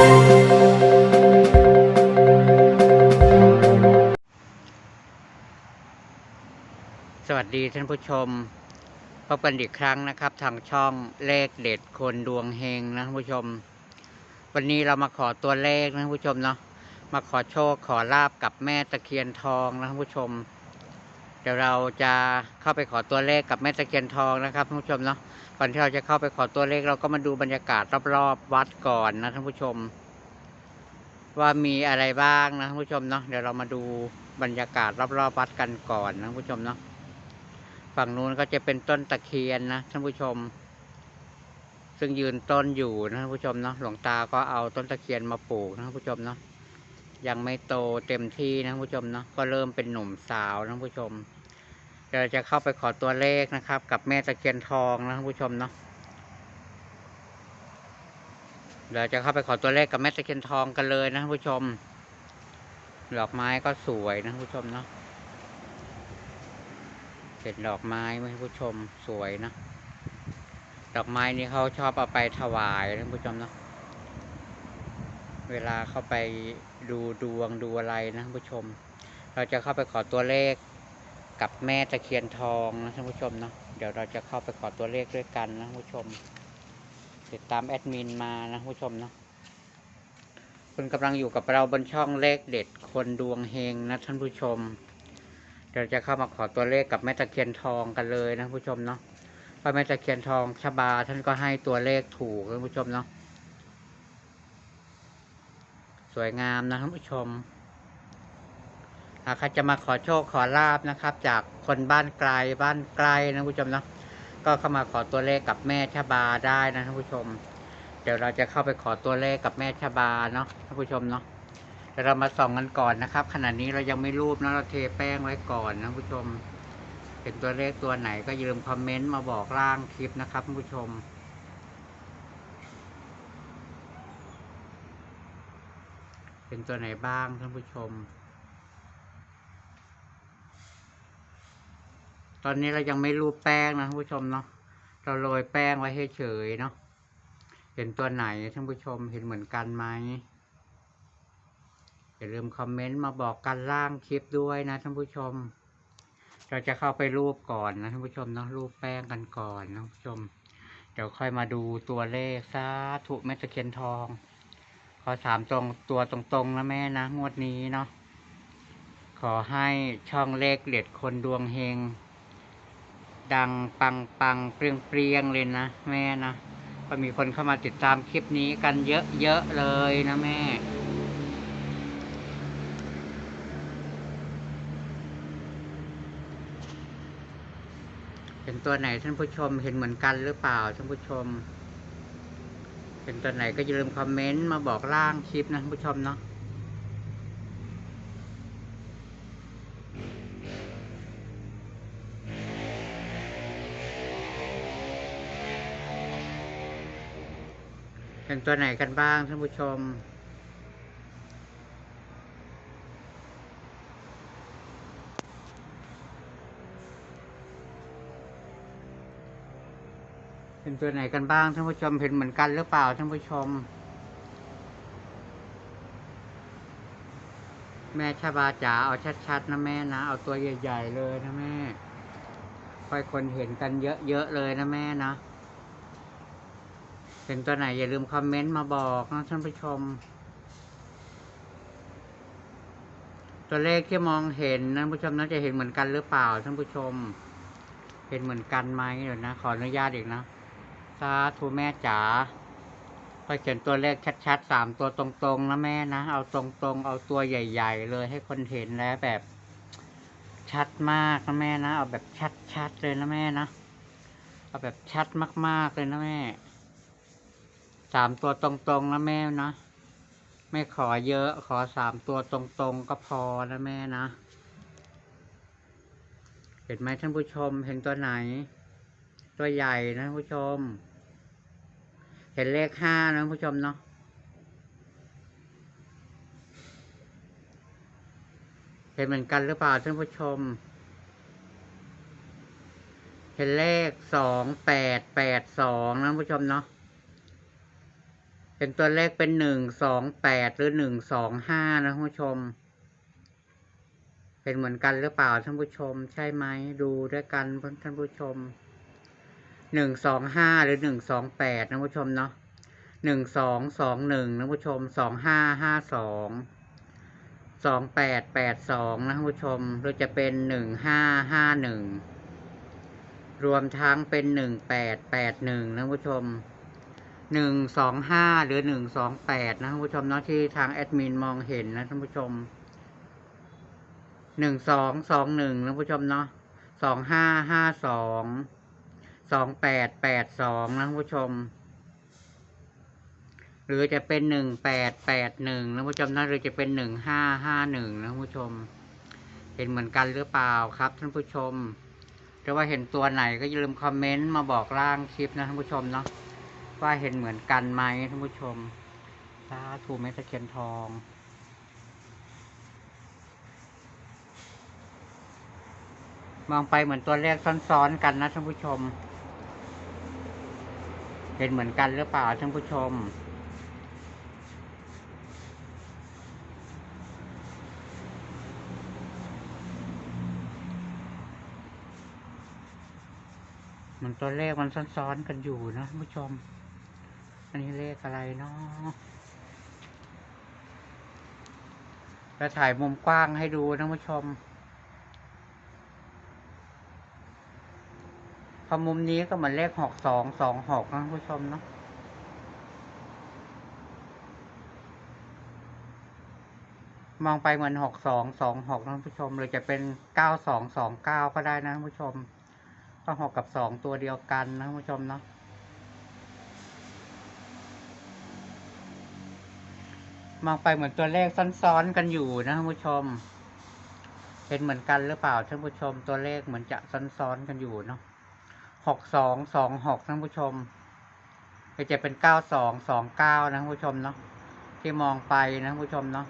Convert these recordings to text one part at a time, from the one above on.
สวัสดีท่านผู้ชมพบกันอีกครั้งนะครับ ทางช่องเลขเด็ดคนดวงเฮงนะท่านผู้ชม วันนี้เรามาขอตัวเลขนะท่านผู้ชมเนาะมาขอโชคขอลาบกับแม่ตะเคียนทองนะท่านผู้ชม เดี๋ยวเราจะเข้าไปขอตัวเลขกับแม่ตะเคียนทองนะครับท่านผู้ชมเนาะก่อนที่เราจะเข้าไปขอตัวเลขเราก็มาดูบรรยากาศรอบๆวัดก่อนนะท่านผู้ชม ว่ามีอะไรบ้างนะท่านผู้ชมเนาะเดี๋ยวเรามาดูบรรยากาศรอบๆวัดกันก่อนนะท่านผู้ชมเนาะฝั่งนู้นก็จะเป็นต้นตะเคียนนะท่านผู้ชม ซึ่งยืนต้นอยู่นะท่านผู้ชมเนาะหลวงตาก็เอาต้นตะเคียนมาปลูกนะท่านผู้ชมเนาะยังไม่โตเต็มที่นะท่านผู้ชมเนาะก็เริ่มเป็นหนุ่มสาวนะท่านผู้ชม เดี๋ยวเราจะเข้าไปขอตัวเลขนะครับ กับแม่ตะเคียนทองนะท่านผู้ชมเนาะเดี๋ยวจะเข้าไปขอตัวเลขกับแม่ตะเคียนทองกันเลยนะท่านผู้ชม ดอกไม้ก็สวยนะท่านผู้ชมเนาะเห็นดอกไม้ไหมผู้ชมสวยนะดอกไม้นี้เขาชอบเอาไปถวายนะผู้ชมเนาะเวลาเข้าไปดูดวงดูอะไรนะผู้ชม เราจะเข้าไปขอตัวเลข กับแม่ตะเคียนทองนะท่านผู้ชมเนาะเดี๋ยวเราจะเข้าไปขอตัวเลขด้วยกันนะผู้ชม ติดตามแอดมินมานะผู้ชมเนาะคุณกำลังอยู่กับเราบนช่องเลขเด็ดคนดวงเฮงนะท่านผู้ชม เดี๋ยวจะเข้ามาขอตัวเลขกับแม่ตะเคียนทองกันเลยนะผู้ชมเนาะพราะแม่ตะเคียนทองชบา ท่านก็ให้ตัวเลขถูกนะผู้ชมเนาะสวยงามนะท่านผู้ชม หากใครจะมาขอโชคขอลาบนะครับ จากคนบ้านไกลบ้านไกลนะผู้ชมเนาะก็เข้ามาขอตัวเลขกับแม่ชบาได้นะท่านผู้ชม เดี๋ยวเราจะเข้าไปขอตัวเลขกับแม่ชบาเนาะท่านผู้ชมเนาะเดี๋ยวเรามาส่องกันก่อนนะครับ ขณะนี้เรายังไม่รูปนะเราเทแป้งไว้ก่อนนะผู้ชมเป็นตัวเลขตัวไหนก็อย่าลืมคอมเมนต์มาบอกล่างคลิปนะครับผู้ชมเป็นตัวไหนบ้างท่านผู้ชม ตอนนี้เรายังไม่รูปแป้งนะท่านผู้ชมเนาะเราโรยแป้งไว้เฉยเนาะเห็นตัวไหนท่านผู้ชมเห็นเหมือนกันไหมอย่าลืมคอมเมนต์มาบอกกันล่างคลิปด้วยนะท่านผู้ชม เราจะเข้าไปรูปก่อนนะท่านผู้ชมเนาะรูปแป้งกันก่อนนะท่านผู้ชม เดี๋ยวค่อยมาดูตัวเลขสาธุแม่ตะเคียนทอง ขอสามตรงตัวตรงๆนะแม่นะงวดนี้เนาะขอให้ช่องเลขเด็ดคนดวงเฮง ดังปังปังเปรียงเปรียงเลยนะแม่นะก็มีคนเข้ามาติดตามคลิปนี้กันเยอะๆเลยนะแม่ เห็นตัวไหนท่านผู้ชมเห็นเหมือนกันหรือเปล่าท่านผู้ชม เห็นตัวไหนก็อย่าลืมคอมเมนต์มาบอกล่างคลิปนะท่านผู้ชมเนาะ เห็นตัวไหนกันบ้างท่านผู้ชมเห็นตัวไหนกันบ้างท่านผู้ชมเห็นเหมือนกันหรือเปล่าท่านผู้ชม แม่ชาบาจ๋าเอาชัดๆนะแม่นะเอาตัวใหญ่ ๆ เลยนะแม่ค่อยคนเห็นกันเยอะๆเลยนะแม่นะ ห็นตัวไหนอย่าลืมคอมเมนต์มาบอกนะท่านผู้ชม ตัวเลขที่มองเห็นนะท่านผู้ชมน่าจะเห็นเหมือนกันหรือเปล่าท่านผู้ชม เห็นเหมือนกันไหมเดี๋ยวนะ ขออนุญาตอีกนะสาธุแม่จ๋าไปเขียนตัวเลขชัดๆสามตัวตรงๆนะแม่นะเอาตรงๆ เอาตัวใหญ่ ๆ เลยให้คนเห็นแล้วแบบชัดมากนะแม่นะ เอาแบบชัดๆเลยนะแม่นะ เอาแบบชัดมากๆเลยนะแม่ สามตัวตรงๆนะแม่นะไม่ขอเยอะขอสามตัวตรงๆก็พอนะแม่นะ เห็นไหมท่านผู้ชมเห็นตัวไหน ตัวใหญ่นะผู้ชม เห็นเลขห้านะผู้ชมเนาะเห็นเหมือนกันหรือเปล่าท่านผู้ชม เห็นเลขสองแปดแปดสองนะผู้ชมเนาะ เป็นตัวเลขเป็นหนึ่งสองแปดหรือหนึ่งสองห้านะท่านผู้ชม เป็นเหมือนกันหรือเปล่าท่านผู้ชม ใช่ไหมดูด้วยกันท่านผู้ชมหนึ่งสองห้าหรือหนึ่งสองแปดนะท่านผู้ชมเนาะหนึ่งสองสองหนึ่งนะท่านผู้ชมสองห้าห้าสองสองแปดแปดสองนะท่านผู้ชมหรือจะเป็นหนึ่งห้าห้าหนึ่งรวมทั้งเป็นหนึ่งแปดแปดหนึ่งนะท่านผู้ชม หนึ่งสองห้าหรือหนึ่งสองแปดนะท่านผู้ชมเนาะที่ทางแอดมินมองเห็นนะท่านผู้ชมหนึ่งสองสองหนึ่งนะท่านผู้ชมเนาะสองห้าห้าสองสองแปดแปดสองนะท่านผู้ชม หรือจะเป็นหนึ่งแปดแปดหนึ่งนะผู้ชมนะหรือจะเป็นหนึ่งห้าห้าหนึ่งนะท่านผู้ชม เห็นเหมือนกันหรือเปล่าครับท่านผู้ชมหรือว่าเห็นตัวไหนก็อย่าลืมคอมเมนต์มาบอกล่างคลิปนะท่านผู้ชมเนาะ ว่าเห็นเหมือนกันไหมท่านผู้ชมสาธุแม่ตะเคียนทองมองไปเหมือนตัวเลขซ้อนๆกันนะท่านผู้ชม เห็นเหมือนกันหรือเปล่าท่านผู้ชม มันตัวเลขมันซ้อนๆกันอยู่นะท่านผู้ชม อันนี้เลขอะไรเนาะจะถ่ายมุมกว้างให้ดูนะท่านผู้ชม พอมุมนี้ก็เหมือนเลขหกสองสองหกนะท่านผู้ชมเนาะมองไปเหมือนหกสองสองหกท่านผู้ชม หรือจะเป็นเก้าสองสองเก้าก็ได้นะท่านผู้ชม ก็หกกับสองตัวเดียวกันนะท่านผู้ชมเนาะ มองไปเหมือนตัวเลขซ้อนๆกันอยู่นะท่านผู้ชม เห็นเหมือนกันหรือเปล่าท่านผู้ชม ตัวเลขเหมือนจะซ้อนๆกันอยู่เนาะหกสองสองหกท่านผู้ชมก็จะเป็นเก้าสองสองเก้านะท่านผู้ชมเนาะที่มองไปนะท่านผู้ชมเนาะ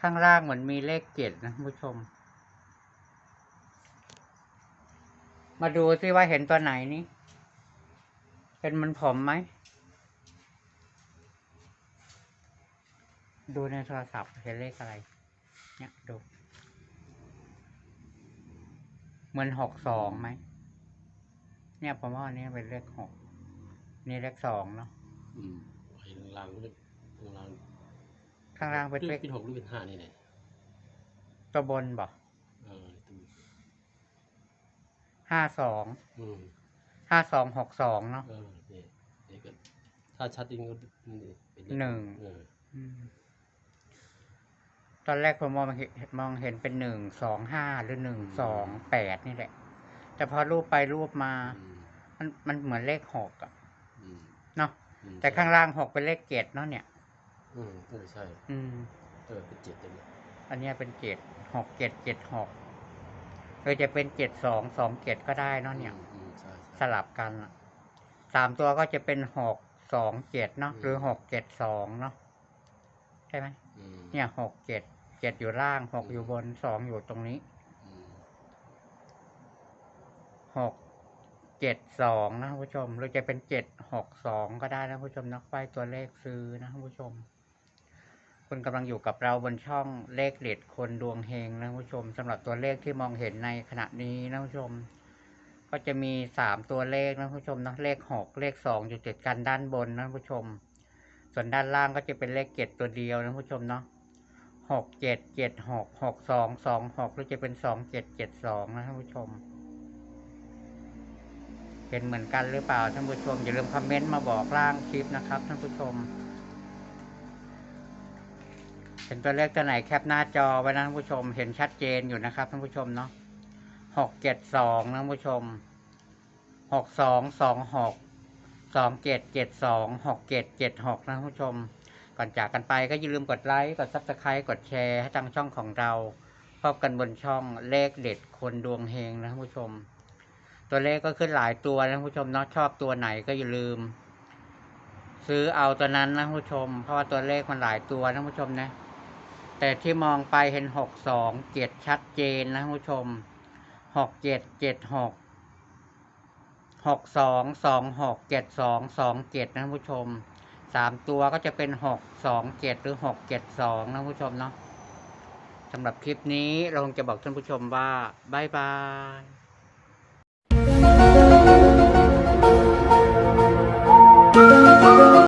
ข้างล่างเหมือนมีเลขเจ็ดนะท่านผู้ชม มาดูซิว่าเห็นตัวไหนนี่ เป็นมันผมไหม ดูในโทรศัพท์เห็นเลขอะไร เนี่ยดู เหมือนหกสองไหม เนี่ยผมว่าอันนี้เป็นเลขหก นี่เลขสองเนาะอืมไอ้ลางๆก็เป็นลางข้างล่างเป็นเลขเป็นหกหรือเป็นห้านี่แหละตัวบนบอกเออตัวห้าสอง อืม ห้าสองหกสองเนาะ เออเนี่ยนี่ก็ถ้าชัดจริงก็นี่เป็นเลขหนึ่ง เอออืมตอนแรกผมมองเห็นมองเห็นเป็นหนึ่งสองห้าหรือหนึ่งสองแปดนี่แหละ แต่พอรูปไปรูปมา อืมมันมันเหมือนเลขหกอะอืมเนาะอืมแต่ข้างล่างหกเป็นเลขเจ็ดเนาะเนี่ย อืมเออใช่อืม เออเป็นเจ็ดเลยเนี่ยอันเนี้ยเป็นเจ็ดหกเจ็ดเจ็ดหกหรือจะเป็นเจ็ดสองสองเจ็ดก็ได้เนาะเนี่ย อืมอืมใช่ สใช่ลับกันอะสามตัวก็จะเป็นหกสองเจ็ดเนาะอืมหรือหกเจ็ดสองเนาะใช่ไหมอืมเนี่ยหกเจ็ดเจ็ดอยู่ล่างหกอยู่บนสองอยู่ตรงนี้อืมหกเจ็ดสองนะท่านผู้ชมหรือจะเป็นเจ็ดหกสองก็ได้นะท่านผู้ชมนักไฟตัวเลขซื้อนะท่านผู้ชม คุณกำลังอยู่กับเราบนช่องเลขเด็ดคนดวงเฮงนะท่านผู้ชมสำหรับตัวเลขที่มองเห็นในขณะนี้นะท่านผู้ชม ก็จะมีสามตัวเลขนะผู้ชมนะเลขหกเลขสองอยู่ติดกันด้านบนนะผู้ชม ส่วนด้านล่างก็จะเป็นเลขเจ็ดตัวเดียวนะผู้ชมเนาะหกเจ็ดเจ็ดหกหกสองสองหกหรือจะเป็นสองเจ็ดเจ็ดสองนะท่านผู้ชมเห็นเหมือนกันหรือเปล่าท่านผู้ชม อย่าลืมคอมเมนต์มาบอกล่างคลิปนะครับท่านผู้ชมเห็นตัวเลขตัวไหนแคปหน้าจอไว้นะท่านผู้ชม เห็นชัดเจนอยู่นะครับท่านผู้ชมเนาะ หกเจ็ดสองนะผู้ชมหกสองสองหกสองเจ็ดเจ็ดสองหกเจ็ดเจ็ดหกนะผู้ชม ก่อนจากกันไปก็อย่าลืมกดไลค์กดซับสไครต์กดแชร์ให้ทางช่องของเราพบกันบนช่องเลขเด็ดคนดวงเฮงนะผู้ชม ตัวเลขก็ขึ้นหลายตัวนะผู้ชมเนาะชอบตัวไหนก็อย่าลืม ซื้อเอาตัวนั้นนะผู้ชม เพราะว่าตัวเลขมันหลายตัวนะผู้ชมนะแต่ที่มองไปเห็นหกสองเจ็ดชัดเจนนะผู้ชม หกเจ็ดเจ็ดหกหกสองสองหกเจ็ดสองสองเจ็ดนะผู้ชมสามตัวก็จะเป็นหกสองเจ็ดหรือหกเจ็ดสองนะผู้ชมเนาะสำหรับคลิปนี้เราจะบอกท่านผู้ชมว่าบายบาย